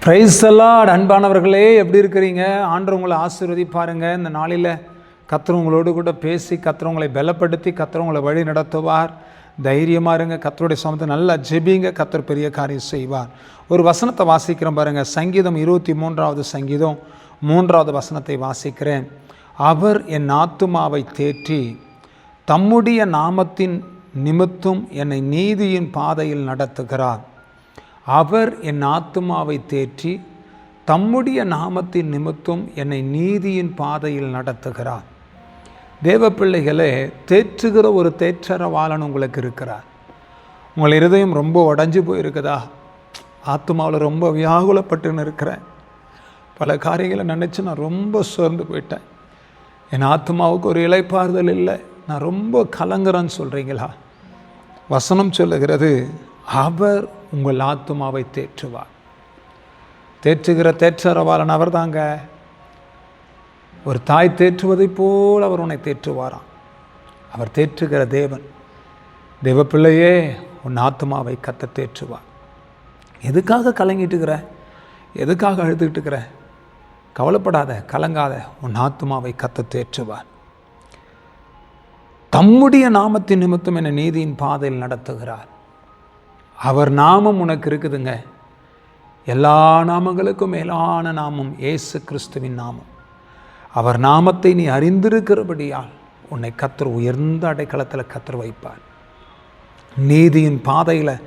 Price எல்லாம் அன்பானவர்களே. எப்படி இருக்கிறீங்க? ஆண்டு உங்களை ஆசீர்வதிப்பாருங்க. இந்த நாளில் கத்துறவங்களோடு கூட பேசி கத்துறவங்களை பலப்படுத்தி கத்துறவங்களை வழி நடத்துவார். தைரியமாக இருங்க. கத்தருடைய சமத்தை நல்லா ஜெபிங்க. கத்தர் பெரிய காரியம் செய்வார். ஒரு வசனத்தை வாசிக்கிறேன் பாருங்கள் சங்கீதம் இருபத்தி மூன்றாவது சங்கீதம் மூன்றாவது வசனத்தை வாசிக்கிறேன். அவர் என் ஆத்துமாவை தேற்றி தம்முடைய நாமத்தின் நிமித்தம் என்னை நீதியின் பாதையில் நடத்துகிறார். அவர் என் ஆத்துமாவை தேற்றி தம்முடைய நாமத்தின் நிமித்தம் என்னை நீதியின் பாதையில் நடத்துகிறார். தேவ பிள்ளைகளே தேற்றுகிற ஒரு தேற்றரவாளன் உங்களுக்கு இருக்கிறார். உங்கள் இருதயம் ரொம்ப உடஞ்சி போயிருக்குதா? ஆத்மாவில் ரொம்ப வியாகுலப்பட்டுன்னு இருக்கிறேன். பல காரியங்களை நினச்சி நான் ரொம்ப சோர்ந்து போயிட்டேன். என் ஆத்மாவுக்கு ஒரு இலைப்பாறுதல் இல்லை. நான் ரொம்ப கலங்குறேன்னு சொல்கிறீங்களா வசனம் சொல்லுகிறது அவர் உங்கள் ஆத்துமாவை தேற்றுவார். தேற்றுகிற தேற்றரவாளன் அவர் தாங்க ஒரு தாய் தேற்றுவதைப் போல் அவர் உன்னை தேற்றுவாராம். அவர் தேற்றுகிற தேவன் தேவப்பிள்ளையே உன் ஆத்மாவை கத்த தேற்றுவார். எதுக்காக கலங்கிட்டுக்கிற? எதுக்காக அழுதுகிட்டு இருக்கிற? கவலைப்படாத கலங்காத உன் ஆத்மாவை கத்த தேற்றுவார். தம்முடைய நாமத்தின் நிமித்தம் என நீதியின் பாதையில் நடத்துகிறார். அவர் நாமம் உனக்கு இருக்குதுங்க. எல்லா நாமங்களுக்கும் மேலான நாமம் ஏசு கிறிஸ்துவின் நாமம். அவர் நாமத்தை நீ அறிந்திருக்கிறபடியால் உன்னை கத்தர் உயர்ந்த அடைக்கலத்தில் கத்தர் வைப்பார். நீதியின் பாதையில்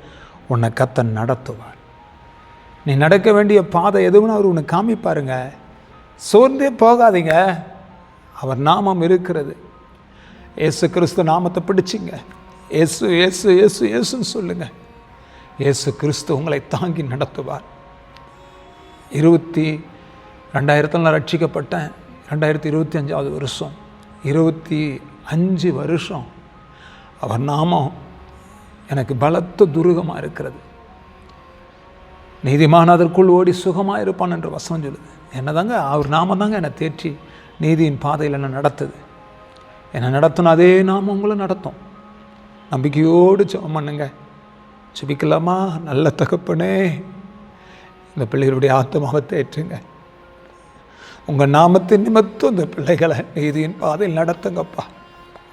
உன்னை கத்தர் நடத்துவார். நீ நடக்க வேண்டிய பாதை எதுவும் அவர் உன்னை காமிப்பாருங்க. சோர்ந்தே போகாதீங்க. அவர் நாமம் இருக்கிறது. இயேசு கிறிஸ்து நாமத்தை பிடிச்சிங்க. இயேசு இயேசு இயேசு இயேசுன்னு சொல்லுங்கள் இயேசு கிறிஸ்து உங்களை தாங்கி நடத்துவார். இருபத்தி ரெண்டாயிரத்தில் நான் ரட்சிக்கப்பட்டேன். ரெண்டாயிரத்தி இருபத்தி அஞ்சாவது வருஷம். இருபத்தி அஞ்சு வருஷம் அவர் நாமம் எனக்கு பலத்த துருகமாக இருக்கிறது. நீதிமான் அதற்குள் ஓடி சுகமாக இருப்பான் என்று வசனம் சொல்லுது. என்னதாங்க? அவர் நாமம் தாங்க என்னை தேற்றி நீதியின் பாதையில் என்னை நடத்துது. என்னை நடத்தின அதே நாம் உங்களை நடத்தும். நம்பிக்கையோடு ஜெபம் பண்ணுங்க. ஜெபிக்கலாமா? நல்ல தகப்பனே இந்த பிள்ளைகளுடைய ஆத்மாவை தேற்றுங்க உங்கள் நாமத்தின் நிமித்தம் இந்த பிள்ளைகளை நீதியின் பாதையில் நடத்துங்கப்பா.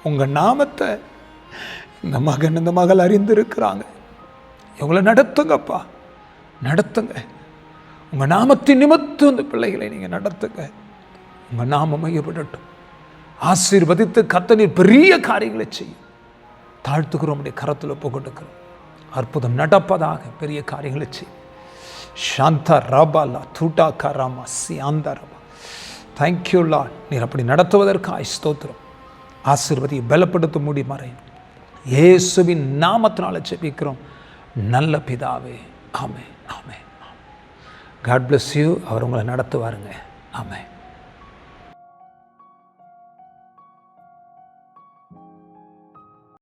உங்கள் நாமத்தை இந்த மகன் இந்த மகள் அறிந்திருக்கிறாங்க. இவங்களை நடத்துங்கப்பா. நடத்துங்க. உங்கள் நாமத்தின் நிமித்தம் இந்த பிள்ளைகளை நீங்கள் நடத்துங்க. உங்கள் நாமம் மையப்படட்டும். ஆசீர்வதித்து கத்தனீர் பெரிய காரியங்களை செய்யும். தாழ்த்துக்கிறோம் உடைய கரத்தில் புகட்டுக்கிறோம் அற்புதம் நடப்பதாக பெரிய காரியங்களை செய்யும். சாந்தா ரபாலா தூட்டா காராமா சியாந்தா ரபா. தேங்க்யூ லா நீர் அப்படி நடத்துவதற்கு ஸ்தோத்திரம். ஆசீர்வதியை பலப்படுத்த முடியுமாறே இயேசுவின் நாமத்தினால ஜெபிக்கிறோம். நல்ல பிதாவே ஆமே ஆமே காட் பிளஸ் யூ அவர் உங்களை நடத்துவாருங்க. ஆமே